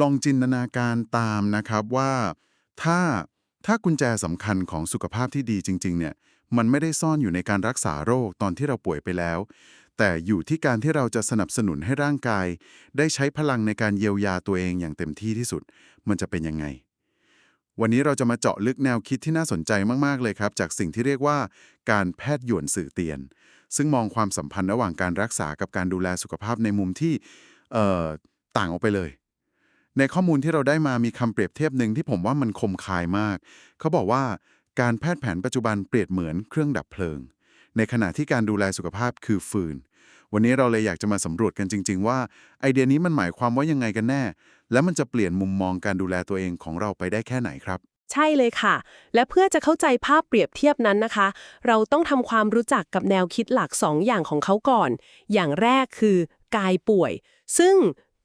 ลองจินตนาการตามนะครับว่าถ้าถ้ากุญแจสำคัญของสุขภาพที่ดีจริง ๆ เนี่ย มันไม่ได้ซ่อนอยู่ในการรักษาโรคตอนที่เราป่วยไปแล้ว แต่อยู่ที่การที่เราจะสนับสนุนให้ร่างกาย ได้ใช้พลังในการเยียวยาตัวเองอย่างเต็มที่ที่สุด มันจะเป็นยังไง วันนี้เราจะมาเจาะลึกแนวคิดที่น่าสนใจมากๆเลยครับ จากสิ่งที่เรียกว่าการแพทย์หยวนสื่อเตียน ซึ่งมองความสัมพันธ์ระหว่างการรักษากับการดูแลสุขภาพในมุมที่ต่างออกไปเลย ในข้อมูลที่เราได้มามีคำเปรียบเทียบหนึ่งที่ผมว่ามันคมคายมาก เขาบอกว่าการแพทย์แผนปัจจุบันเปรียบเหมือนเครื่องดับเพลิง ในขณะที่การดูแลสุขภาพคือฟืน วันนี้เราเลยอยากจะมาสำรวจกันจริง ๆ ว่า ไอเดียนี้มันหมายความว่ายังไงกันแน่ และมันจะเปลี่ยนมุมมองการดูแลตัวเองของเราไปได้แค่ไหนครับ ใช่เลยค่ะ และเพื่อจะเข้าใจภาพเปรียบเทียบนั้นนะคะ เราต้องทำความรู้จักกับแนวคิดหลัก2อย่างของเขาก่อน อย่างแรกคือกายป่วย ซึ่ง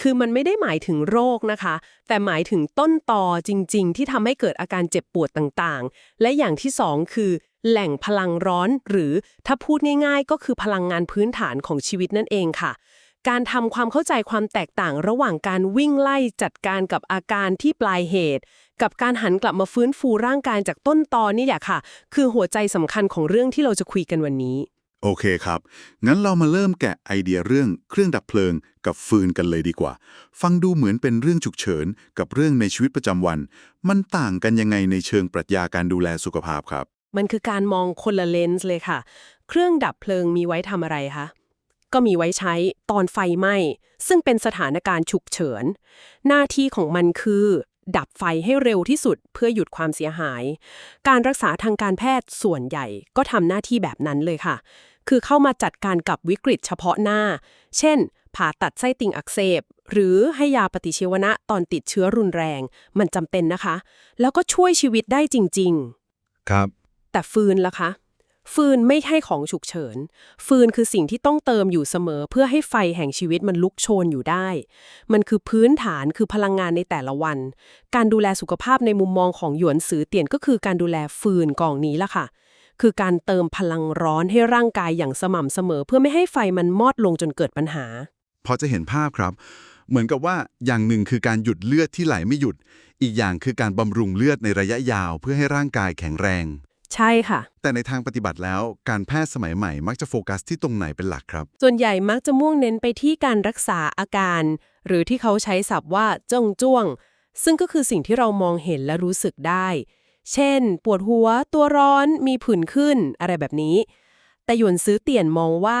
คือมันไม่ได้หมายถึงโรคนะคะ แต่หมายถึงต้นตอจริง ๆ ที่ทำให้เกิดอาการเจ็บปวดต่างๆ และอย่างที่2คือ แหล่งพลังร้อน หรือถ้าพูดง่ายๆ ก็คือพลังงานพื้นฐานของชีวิตนั่นเองค่ะ การทำความเข้าใจความแตกต่างระหว่างการวิ่งไล่จัดการกับอาการที่ปลายเหตุ กับการหันกลับมาฟื้นฟูร่างกายจากต้นตอนี่แหละค่ะ คือหัวใจสำคัญของเรื่องที่เราจะคุยกันวันนี้ โอเคครับ งั้นเรามาเริ่มแกะไอเดียเรื่องเครื่องดับเพลิงกับฟืนกันเลยดีกว่า ฟังดูเหมือนเป็นเรื่องฉุกเฉินกับเรื่องในชีวิตประจำวัน มันต่างกันยังไงในเชิงปรัชญาการดูแลสุขภาพครับ มันคือการมองคนละเลนส์เลยค่ะ เครื่องดับเพลิงมีไว้ทำอะไรคะ ก็มีไว้ใช้ตอนไฟไหม้ ซึ่งเป็นสถานการณ์ฉุกเฉิน หน้าที่ของมันคือ ดับไฟให้เร็วที่สุดเพื่อหยุดความเสียหาย การรักษาทางการแพทย์ส่วนใหญ่ก็ทำหน้าที่แบบนั้นเลยค่ะ คือเข้ามาจัดการกับวิกฤตเฉพาะหน้า เช่น ผ่าตัดไส้ติ่งอักเสบ หรือให้ยาปฏิชีวนะตอนติดเชื้อรุนแรง มันจำเป็นนะคะ แล้วก็ช่วยชีวิตได้จริง ๆ ครับ แต่ฟืนล่ะคะ ฟืนไม่ใช่ของฉุกเฉิน ฟืนคือสิ่งที่ต้องเติมอยู่เสมอ เพื่อให้ไฟแห่งชีวิตมันลุกโชนอยู่ได้ มันคือพื้นฐานคือพลังงานในแต่ละวัน การดูแลสุขภาพในมุมมองของหยวนซือเตียนก็คือการดูแลฟืนกองนี้ล่ะค่ะ คือการเติมพลังร้อนให้ร่างกายอย่างสม่ำเสมอ เพื่อไม่ให้ไฟมันมอดลงจนเกิดปัญหา พอจะเห็นภาพครับ เหมือนกับว่าอย่างหนึ่งคือการหยุดเลือดที่ไหลไม่หยุด อีกอย่างคือการบำรุงเลือดในระยะยาว เพื่อให้ร่างกายแข็งแรง ใช่ค่ะ แต่ในทางปฏิบัติแล้วการแพทย์สมัยใหม่มักจะโฟกัสที่ตรงไหนเป็นหลักครับ ส่วนใหญ่มักจะมุ่งเน้นไปที่การรักษาอาการ หรือที่เขาใช้ศัพท์ว่าจ้องจ้วง ซึ่งก็คือสิ่งที่เรามองเห็นและรู้สึกได้ เช่น ปวดหัว ตัวร้อน มีผื่นขึ้น อะไรแบบนี้ แต่หยวนซื้อเตี่ยนมองว่า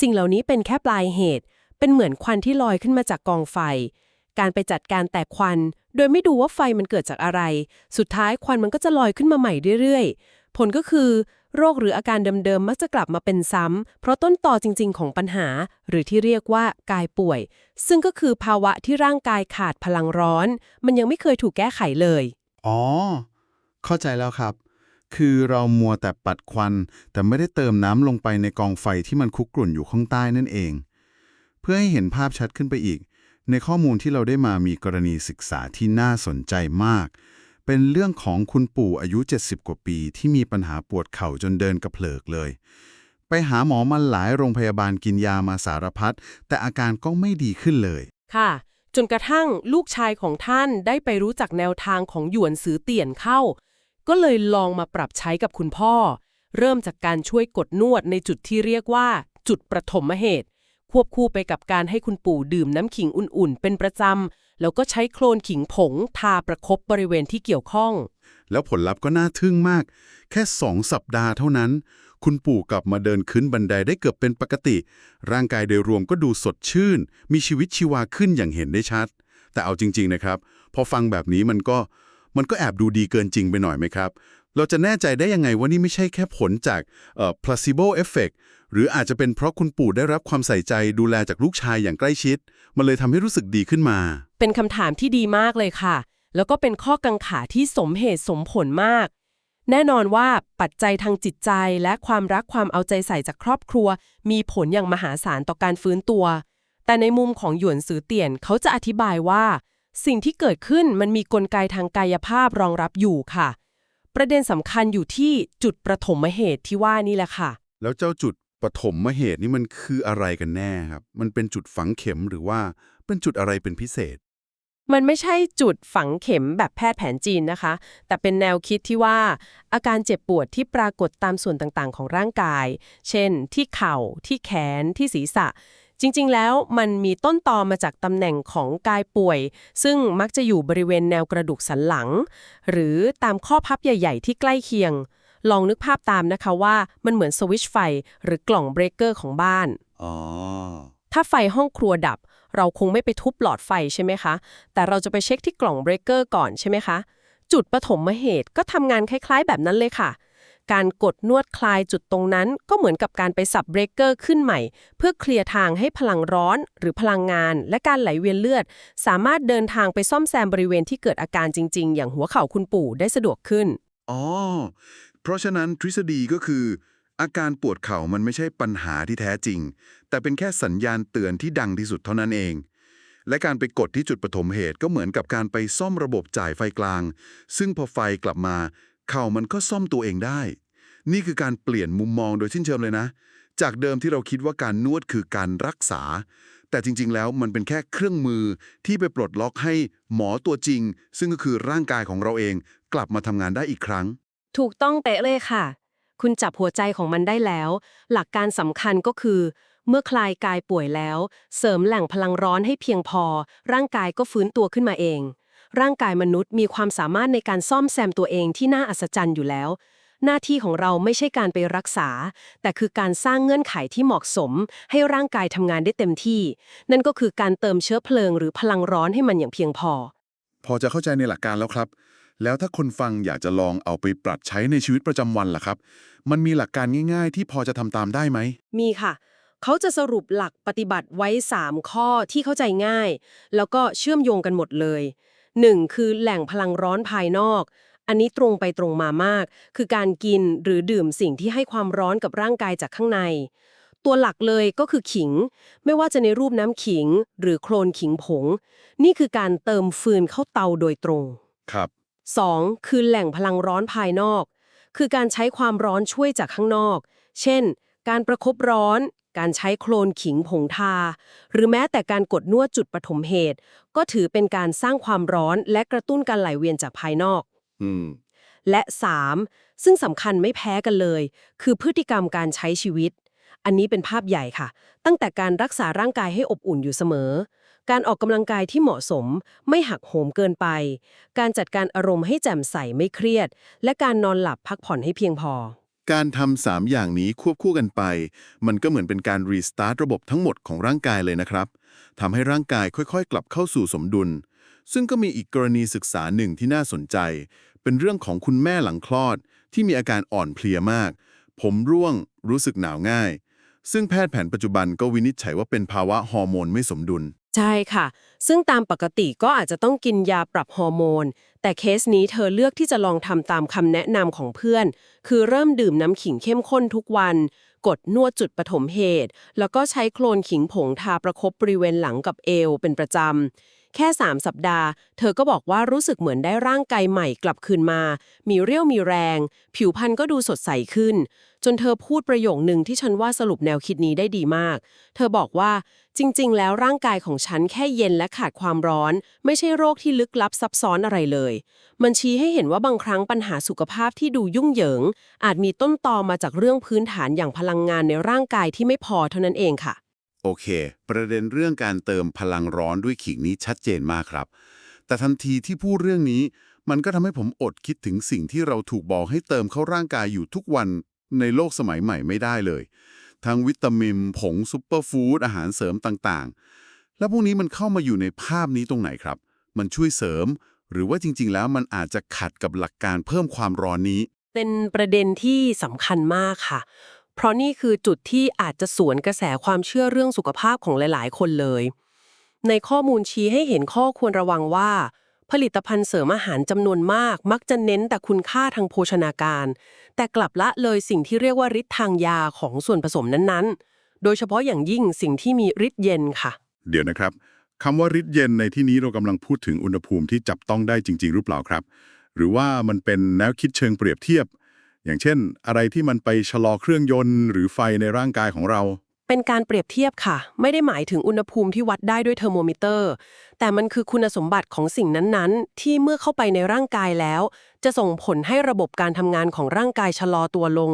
สิ่งเหล่านี้เป็นแค่ปลายเหตุ เป็นเหมือนควันที่ลอยขึ้นมาจากกองไฟ การไปจัดการแต่ควันโดยไม่ดูว่าไฟมันเกิดจากอะไร สุดท้ายควันมันก็จะลอยขึ้นมาใหม่เรื่อยๆ ผลก็คือโรคหรืออาการเดิมๆ มักจะกลับมาเป็นซ้ำ เพราะต้นต่อจริง ๆ ของปัญหา หรือที่เรียกว่ากายป่วย ซึ่งก็คือภาวะที่ร่างกายขาดพลังร้อน มันยังไม่เคยถูกแก้ไขเลย อ๋อ เข้าใจแล้วครับ คือเรามัวแต่ปัดควัน แต่ไม่ได้เติมน้ำลงไปในกองไฟที่มันคุกกรุ่นอยู่ข้างใต้นั่นเอง เพื่อให้เห็นภาพชัดขึ้นไปอีก ในข้อมูลที่เราได้มามีกรณีศึกษาที่น่าสนใจมาก เป็นเรื่องของคุณปู่อายุ 70 กว่าปี ที่มีปัญหาปวดเข่าจนเดินกระเพลิกเลย ไปหาหมอมาหลายโรงพยาบาลกินยามาสารพัดแต่อาการก็ไม่ดีขึ้นเลย ค่ะ จนกระทั่งลูกชายของท่านได้ไปรู้จักแนวทางของหยวนซื้อเตี่ยนเข้า ก็เลยลองมาปรับใช้กับคุณพ่อ เริ่มจากการช่วยกดนวดในจุดที่เรียกว่า จุดประถมเหตุ ควบคู่ไปกับการให้คุณปู่ดื่มน้ำขิงอุ่นๆ เป็นประจำ แล้วก็ใช้โคลนขิงผง ทาประคบบริเวณที่เกี่ยวข้อง แล้วผลลัพธ์ก็น่าทึ่งมาก แค่สองสัปดาห์เท่านั้น คุณปู่กลับมาเดินขึ้นบันไดได้เกือบเป็นปกติ ร่างกายโดยรวมก็ดูสดชื่น มีชีวิตชีวาขึ้นอย่างเห็นได้ชัด แต่เอาจริง ๆนะครับ พอฟังแบบนี้มันก็มันก็แอบดูดีเกินจริงไปหน่อยไหมครับ เราจะแน่ใจได้ยังไงว่านี่ไม่ใช่แค่ผลจากเอ่อ placebo effect หรืออาจจะเป็นเพราะคุณปู่ได้รับความใส่ใจดูแลจากลูกชายอย่างใกล้ชิด มันเลยทำให้รู้สึกดีขึ้นมา เป็นคำถามที่ดีมากเลยค่ะ แล้วก็เป็นข้อกังขาที่สมเหตุสมผลมาก แน่นอนว่าปัจจัยทางจิตใจและความรักความเอาใจใส่จากครอบครัว มีผลอย่างมหาศาลต่อการฟื้นตัว แต่ในมุมของหยวนซือเตี่ยนเขาจะอธิบายว่า สิ่งที่เกิดขึ้นมันมีกลไกทางกายภาพรองรับอยู่ค่ะ ประเด็นสำคัญอยู่ที่จุดประถมเหตุที่ว่านี่แหละค่ะ แล้วเจ้าจุดปฐมเหตุนี่มันคืออะไรกันแน่ครับ มันเป็นจุดฝังเข็มหรือว่าเป็นจุดอะไรเป็นพิเศษ มันไม่ใช่จุดฝังเข็มแบบแพทย์แผนจีนนะคะ แต่เป็นแนวคิดที่ว่า อาการเจ็บปวดที่ปรากฏตามส่วนต่างๆ ของร่างกาย เช่น ที่เข่า ที่แขน ที่ศีรษะ จริงๆ แล้วมันมีต้นตอมาจากตำแหน่งของกายป่วย ซึ่งมักจะอยู่บริเวณแนวกระดูกสันหลัง หรือตามข้อพับใหญ่ ๆ ที่ใกล้เคียง ลองนึกภาพตามนะคะว่ามันเหมือนสวิตช์ไฟ หรือกล่องเบรกเกอร์ของบ้านอ๋อถ้าไฟห้องครัวดับ เราคงไม่ไปทุบหลอดไฟใช่ไหมคะ แต่เราจะไปเช็คที่กล่องเบรกเกอร์ก่อนใช่ไหมคะ จุดปฐมเหตุก็ทำงานคล้าย ๆ แบบนั้นเลยค่ะ การกดนวดคลายจุดตรงนั้น ก็เหมือนกับการไปสับเบรกเกอร์ขึ้นใหม่ เพื่อเคลียร์ทางให้พลังร้อนหรือพลังงาน และการไหลเวียนเลือด สามารถเดินทางไปซ่อมแซมบริเวณที่เกิดอาการจริง ๆ อย่างหัวเข่าคุณปู่ได้สะดวกขึ้นอ๋อเพราะฉะนั้นทฤษฎีก็คือ อาการปวดเข่ามันไม่ใช่ปัญหาที่แท้จริง แต่เป็นแค่สัญญาณเตือนที่ดังที่สุดเท่านั้นเองและการไปกดที่จุดปฐมเหตุก็เหมือนกับการไปซ่อมระบบจ่ายไฟกลาง ซึ่งพอไฟกลับมา เข่ามันก็ซ่อมตัวเองได้ นี่คือการเปลี่ยนมุมมองโดยสิ้นเชิงเลยนะ จากเดิมที่เราคิดว่าการนวดคือการรักษา แต่จริง ๆ แล้วมันเป็นแค่เครื่องมือที่ไปปลดล็อกให้หมอตัวจริง ซึ่งก็คือร่างกายของเราเองกลับมาทำงานได้อีกครั้ง ถูกต้องเป๊ะเลยค่ะ คุณจับหัวใจของมันได้แล้ว หลักการสำคัญก็คือ เมื่อคลายกายป่วยแล้ว เสริมแหล่งพลังร้อนให้เพียงพอ ร่างกายก็ฟื้นตัวขึ้นมาเอง ร่างกายมนุษย์มีความสามารถในการซ่อมแซมตัวเองที่น่าอัศจรรย์อยู่แล้ว หน้าที่ของเราไม่ใช่การไปรักษา แต่คือการสร้างเงื่อนไขที่เหมาะสม ให้ร่างกายทำงานได้เต็มที่ นั่นก็คือการเติมเชื้อเพลิงหรือพลังร้อนให้มันอย่างเพียงพอ พอจะเข้าใจในหลักการแล้วครับ แล้วถ้าคนฟังอยากจะลองเอาไปปรับใช้ในชีวิตประจำวันล่ะครับ มันมีหลักการง่าย ๆ ที่พอจะทำตามได้ไหมมีค่ะเขาจะสรุปหลักปฏิบัติไว้ 3 ข้อที่เข้าใจง่าย แล้วก็เชื่อมโยงกันหมดเลย 1. คือแหล่งพลังร้อนภายนอก อันนี้ตรงไปตรงมามาก คือการกินหรือดื่มสิ่งที่ให้ความร้อนกับร่างกายจากข้างใน ตัวหลักเลยก็คือขิง ไม่ว่าจะในรูปน้ำขิง หรือโคลนขิงผง นี่คือการเติมฟืนเข้าเตาโดยตรง ครับ 2. คือแหล่งพลังร้อนภายนอก คือการใช้ความร้อนช่วยจากข้างนอก เช่น การประคบร้อน การใช้โคลนขิงผงทา หรือแม้แต่การกดนวดจุดปฐมเหตุ ก็ถือเป็นการสร้างความร้อนและกระตุ้นการไหลเวียนจากภายนอกอืมและ 3. ซึ่งสำคัญไม่แพ้กันเลย คือพฤติกรรมการใช้ชีวิต อันนี้เป็นภาพใหญ่ค่ะ ตั้งแต่การรักษาร่างกายให้อบอุ่นอยู่เสมอ การออกกำลังกายที่เหมาะสม ไม่หักโหมเกินไป การจัดการอารมณ์ให้แจ่มใสไม่เครียด และการนอนหลับพักผ่อนให้เพียงพอ การทำสามอย่างนี้ควบคู่กันไป มันก็เหมือนเป็นการรีสตาร์ทระบบทั้งหมดของร่างกายเลยนะครับทำให้ร่างกายค่อยๆ กลับเข้าสู่สมดุล ซึ่งก็มีอีกกรณีศึกษาหนึ่งที่น่าสนใจ เป็นเรื่องของคุณแม่หลังคลอด ที่มีอาการอ่อนเพลียมาก ผมร่วง รู้สึกหนาวง่าย ซึ่งแพทย์แผนปัจจุบันก็วินิจฉัยว่าเป็นภาวะฮอร์โมนไม่สมดุล ใช่ค่ะ ซึ่งตามปกติก็อาจจะต้องกินยาปรับฮอร์โมน แต่เคสนี้เธอเลือกที่จะลองทำตามคำแนะนำของเพื่อน คือเริ่มดื่มน้ำขิงเข้มข้นทุกวัน กดนวดจุดปฐมเหตุ แล้วก็ใช้โคลนขิงผงทาประคบบริเวณหลังกับเอวเป็นประจำ แค่ 3 สัปดาห์ เธอก็บอกว่ารู้สึกเหมือนได้ร่างกายใหม่กลับคืนมา มีเรี่ยวมีแรง ผิวพรรณก็ดูสดใสขึ้น จนเธอพูดประโยคหนึ่งที่ฉันว่าสรุปแนวคิดนี้ได้ดีมาก เธอบอกว่าจริง ๆ แล้วร่างกายของฉันแค่เย็นและขาดความร้อน ไม่ใช่โรคที่ลึกลับซับซ้อนอะไรเลย มันชี้ให้เห็นว่าบางครั้งปัญหาสุขภาพที่ดูยุ่งเหยิง อาจมีต้นตอมาจากเรื่องพื้นฐานอย่างพลังงานในร่างกายที่ไม่พอเท่านั้นเองค่ะ โอเค ประเด็นเรื่องการเติมพลังร้อนด้วยขิงนี้ชัดเจนมากครับ แต่ทันทีที่พูดเรื่องนี้มันก็ทำให้ผมอดคิดถึงสิ่งที่เราถูกบอกให้เติมเข้าร่างกายอยู่ทุกวัน ในโลกสมัยใหม่ไม่ได้เลย ทั้งวิตามิน ผงซุปเปอร์ฟู้ดอาหารเสริมต่างๆ แล้วพวกนี้มันเข้ามาอยู่ในภาพนี้ตรงไหนครับ มันช่วยเสริม หรือว่าจริง ๆ แล้วมันอาจจะขัดกับหลักการเพิ่มความร้อนนี้ เป็นประเด็นที่สำคัญมากค่ะ เพราะนี่คือจุดที่อาจจะสวนกระแสความเชื่อเรื่องสุขภาพของหลาย ๆ คนเลย ในข้อมูลชี้ให้เห็นข้อควรระวังว่า ผลิตภัณฑ์เสริมอาหารจำนวนมาก มักจะเน้นแต่คุณค่าทางโภชนาการ แต่กลับละเลยสิ่งที่เรียกว่าฤทธิ์ทางยาของส่วนผสมนั้นๆ โดยเฉพาะอย่างยิ่งสิ่งที่มีฤทธิ์เย็นค่ะ เดี๋ยวนะครับคำว่าฤทธิ์เย็นในที่นี้เรากำลังพูดถึงอุณหภูมิที่จับต้องได้จริง ๆ หรือเปล่าครับ หรือว่ามันเป็นแนวคิดเชิงเปรียบเทียบ อย่างเช่น อะไรที่มันไปชะลอเครื่องยนต์ หรือไฟในร่างกายของเรา เป็นการเปรียบเทียบค่ะ ไม่ได้หมายถึงอุณหภูมิที่วัดได้ด้วยเทอร์โมมิเตอร์ แต่มันคือคุณสมบัติของสิ่งนั้นๆ ที่เมื่อเข้าไปในร่างกายแล้ว จะส่งผลให้ระบบการทำงานของร่างกายชะลอตัวลง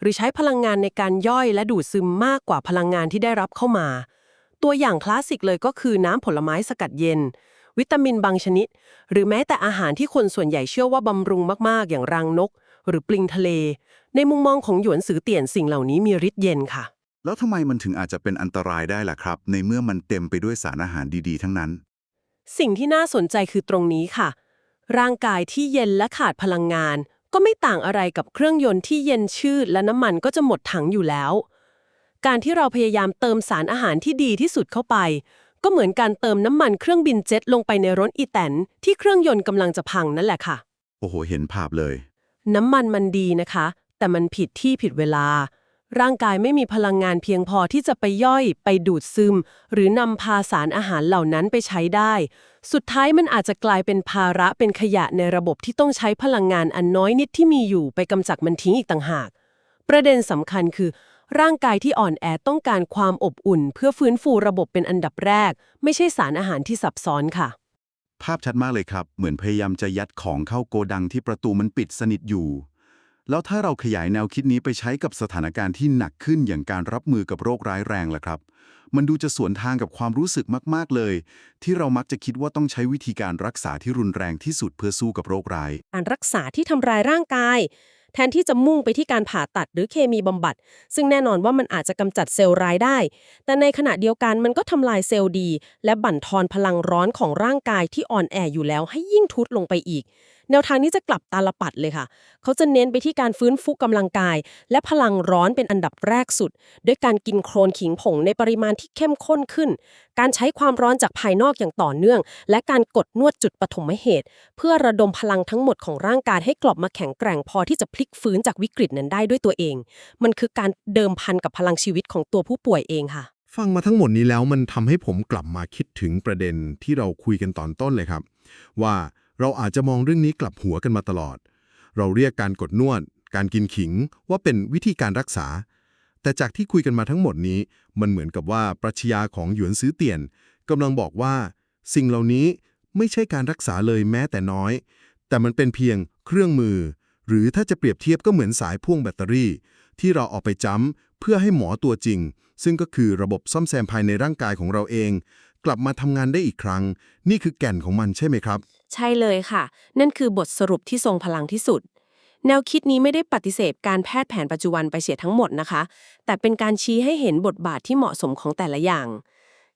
หรือใช้พลังงานในการย่อยและดูดซึมมากกว่าพลังงานที่ได้รับเข้ามา ตัวอย่างคลาสสิกเลยก็คือน้ำผลไม้สกัดเย็น วิตามินบางชนิด หรือแม้แต่อาหารที่คนส่วนใหญ่เชื่อว่าบำรุงมากๆ อย่างรังนก หรือปลิงทะเล ในมุมมองของหยวนสือเตี่ยนสิ่งเหล่านี้มีฤทธิ์เย็นค่ะ แล้วทำไมมันถึงอาจจะเป็นอันตรายได้ล่ะครับ ในเมื่อมันเต็มไปด้วยสารอาหารดีๆ ทั้งนั้น สิ่งที่น่าสนใจคือตรงนี้ค่ะ ร่างกายที่เย็นและขาดพลังงาน ก็ไม่ต่างอะไรกับเครื่องยนต์ที่เย็นชืดและน้ำมันก็จะหมดถังอยู่แล้ว การที่เราพยายามเติมสารอาหารที่ดีที่สุดเข้าไป ก็เหมือนการเติมน้ำมันเครื่องบินเจ็ตลงไปในรถอีแตนที่เครื่องยนต์กำลังจะพังนั่นแหละค่ะ โอ้โห เห็นภาพเลย น้ำมันมันดีนะคะ แต่มันผิดที่ผิดเวลา ร่างกายไม่มีพลังงานเพียงพอที่จะไปย่อยไปดูดซึม หรือนำพาสารอาหารเหล่านั้นไปใช้ได้ สุดท้ายมันอาจจะกลายเป็นภาระเป็นขยะในระบบที่ต้องใช้พลังงานอันน้อยนิดที่มีอยู่ไปกำจัดมันทิ้งอีกต่างหาก ประเด็นสำคัญคือ ร่างกายที่อ่อนแอต้องการความอบอุ่น เพื่อฟื้นฟูระบบเป็นอันดับแรก ไม่ใช่สารอาหารที่ซับซ้อนค่ะ ภาพชัดมากเลยครับ เหมือนพยายามจะยัดของเข้าโกดังที่ประตูมันปิดสนิทอยู่ แล้วถ้าเราขยายแนวคิดนี้ไปใช้กับสถานการณ์ที่หนักขึ้นอย่างการรับมือกับโรคร้ายแรงล่ะครับ มันดูจะสวนทางกับความรู้สึกมาก ๆ เลย ที่เรามักจะคิดว่าต้องใช้วิธีการรักษาที่รุนแรงที่สุดเพื่อสู้กับโรคร้าย การรักษาที่ทำร้ายร่างกาย แทนที่จะมุ่งไปที่การผ่าตัดหรือเคมีบำบัด ซึ่งแน่นอนว่ามันอาจจะกำจัดเซลล์ร้ายได้ แต่ในขณะเดียวกันมันก็ทำลายเซลล์ดี และบั่นทอนพลังร้อนของร่างกายที่อ่อนแออยู่แล้วให้ยิ่งทุดลงไปอีก แนวทางนี้จะกลับตาลปัดเลยค่ะ เขาจะเน้นไปที่การฟื้นฟูกำลังกาย และพลังร้อนเป็นอันดับแรกสุด ด้วยการกินโครนขิงผงในปริมาณที่เข้มข้นขึ้น การใช้ความร้อนจากภายนอกอย่างต่อเนื่อง และการกดนวดจุดปฐมเหตุ เพื่อระดมพลังทั้งหมดของร่างกายให้กลับมาแข็งแกร่งพอที่จะพลิกฟื้นจากวิกฤตนั้นได้ด้วยตัวเอง มันคือการเดิมพันกับพลังชีวิตของตัวผู้ป่วยเองค่ะฟังมาทั้งหมดนี้แล้วมันทำให้ผมกลับมาคิดถึงประเด็นที่เราคุยกันตอนต้นเลยครับ ว่า เราอาจจะมองเรื่องนี้กลับหัวกันมาตลอด เราเรียกการกดนวด การกินขิงว่าเป็นวิธีการรักษา แต่จากที่คุยกันมาทั้งหมดนี้ มันเหมือนกับว่าปรัชญาของหยวนซื้อเตียนกำลังบอกว่า สิ่งเหล่านี้ไม่ใช่การรักษาเลยแม้แต่น้อย แต่มันเป็นเพียงเครื่องมือ หรือถ้าจะเปรียบเทียบก็เหมือนสายพ่วงแบตเตอรี่ ที่เราเอาไปจ้ำเพื่อให้หมอตัวจริง ซึ่งก็คือระบบซ่อมแซมภายในร่างกายของเราเอง กลับมาทำงานได้อีกครั้ง นี่คือแก่นของมันใช่ไหมครับ ใช่เลยค่ะ นั่นคือบทสรุปที่ทรงพลังที่สุด แนวคิดนี้ไม่ได้ปฏิเสธการแพทย์แผนปัจจุบันไปเสียทั้งหมดนะคะ แต่เป็นการชี้ให้เห็นบทบาทที่เหมาะสมของแต่ละอย่าง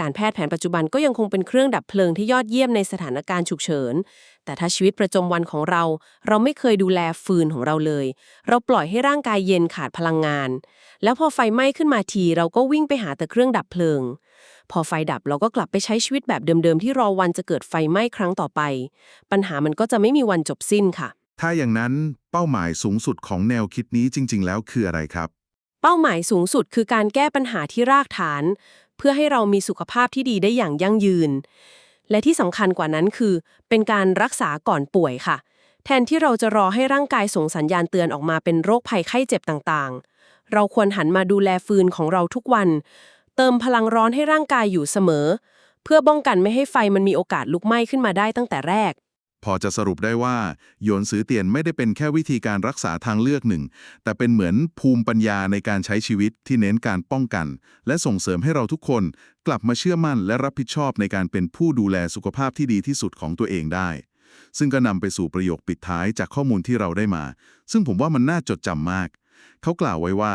การแพทย์แผนปัจจุบันก็ยังคงเป็นเครื่องดับเพลิงที่ยอดเยี่ยมในสถานการณ์ฉุกเฉิน แต่ถ้าชีวิตประจำวันของเรา เราไม่เคยดูแลฟืนของเราเลย เราปล่อยให้ร่างกายเย็นขาดพลังงาน แล้วพอไฟไหม้ขึ้นมาทีเราก็วิ่งไปหาแต่เครื่องดับเพลิง พอไฟดับเราก็กลับไปใช้ชีวิตแบบเดิมๆ ที่รอวันจะเกิดไฟไหม้ครั้งต่อไป ปัญหามันก็จะไม่มีวันจบสิ้นค่ะ ถ้าอย่างนั้นเป้าหมายสูงสุดของแนวคิดนี้จริง ๆ แล้วคืออะไรครับ เป้าหมายสูงสุดคือการแก้ปัญหาที่รากฐาน เพื่อให้เรามีสุขภาพที่ดีได้อย่างยั่งยืน และที่สำคัญกว่านั้นคือ เป็นการรักษาก่อนป่วยค่ะ แทนที่เราจะรอให้ร่างกายส่งสัญญาณเตือนออกมาเป็นโรคภัยไข้เจ็บต่างๆ เราควรหันมาดูแลฟืนของเราทุกวัน เติมพลังร้อนให้ร่างกายอยู่เสมอ เพื่อป้องกันไม่ให้ไฟมันมีโอกาสลุกไหม้ขึ้นมาได้ตั้งแต่แรก พอจะสรุปได้ว่าโยนซื้อเตียนไม่ได้เป็นแค่วิธีการรักษาทางเลือกหนึ่ง แต่เป็นเหมือนภูมิปัญญาในการใช้ชีวิตที่เน้นการป้องกัน และส่งเสริมให้เราทุกคนกลับมาเชื่อมั่นและรับผิดชอบในการเป็นผู้ดูแลสุขภาพที่ดีที่สุดของตัวเองได้ซึ่งก็นำไปสู่ประโยคปิดท้ายจากข้อมูลที่เราได้มา ซึ่งผมว่ามันน่าจดจำมาก เขากล่าวไว้ว่า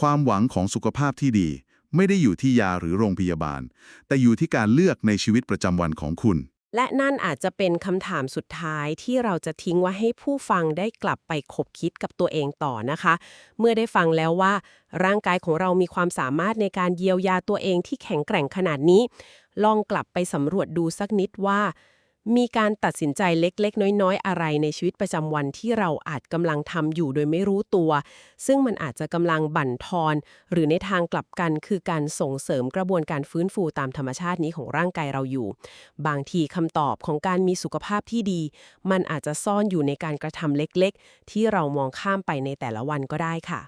ความหวังของสุขภาพที่ดี ไม่ได้อยู่ที่ยาหรือโรงพยาบาล แต่อยู่ที่การเลือกในชีวิตประจำวันของคุณ และนั่นอาจจะเป็นคำถามสุดท้ายที่เราจะทิ้งไว้ให้ผู้ฟังได้กลับไปคบคิดกับตัวเองต่อนะคะ เมื่อได้ฟังแล้วว่า ร่างกายของเรามีความสามารถในการเยียวยาตัวเองที่แข็งแกร่งขนาดนี้ ลองกลับไปสำรวจดูสักนิดว่า มีการตัดสินใจเล็กๆ น้อยๆ อะไรในชีวิตประจำวันที่เราอาจกำลังทำอยู่โดยไม่รู้ตัว ซึ่งมันอาจจะกำลังบั่นทอน หรือในทางกลับกันคือการส่งเสริมกระบวนการฟื้นฟูตามธรรมชาตินี้ของร่างกายเราอยู่ บางทีคำตอบของการมีสุขภาพที่ดี มันอาจจะซ่อนอยู่ในการกระทำเล็กๆ ที่เรามองข้ามไปในแต่ละวันก็ได้ค่ะ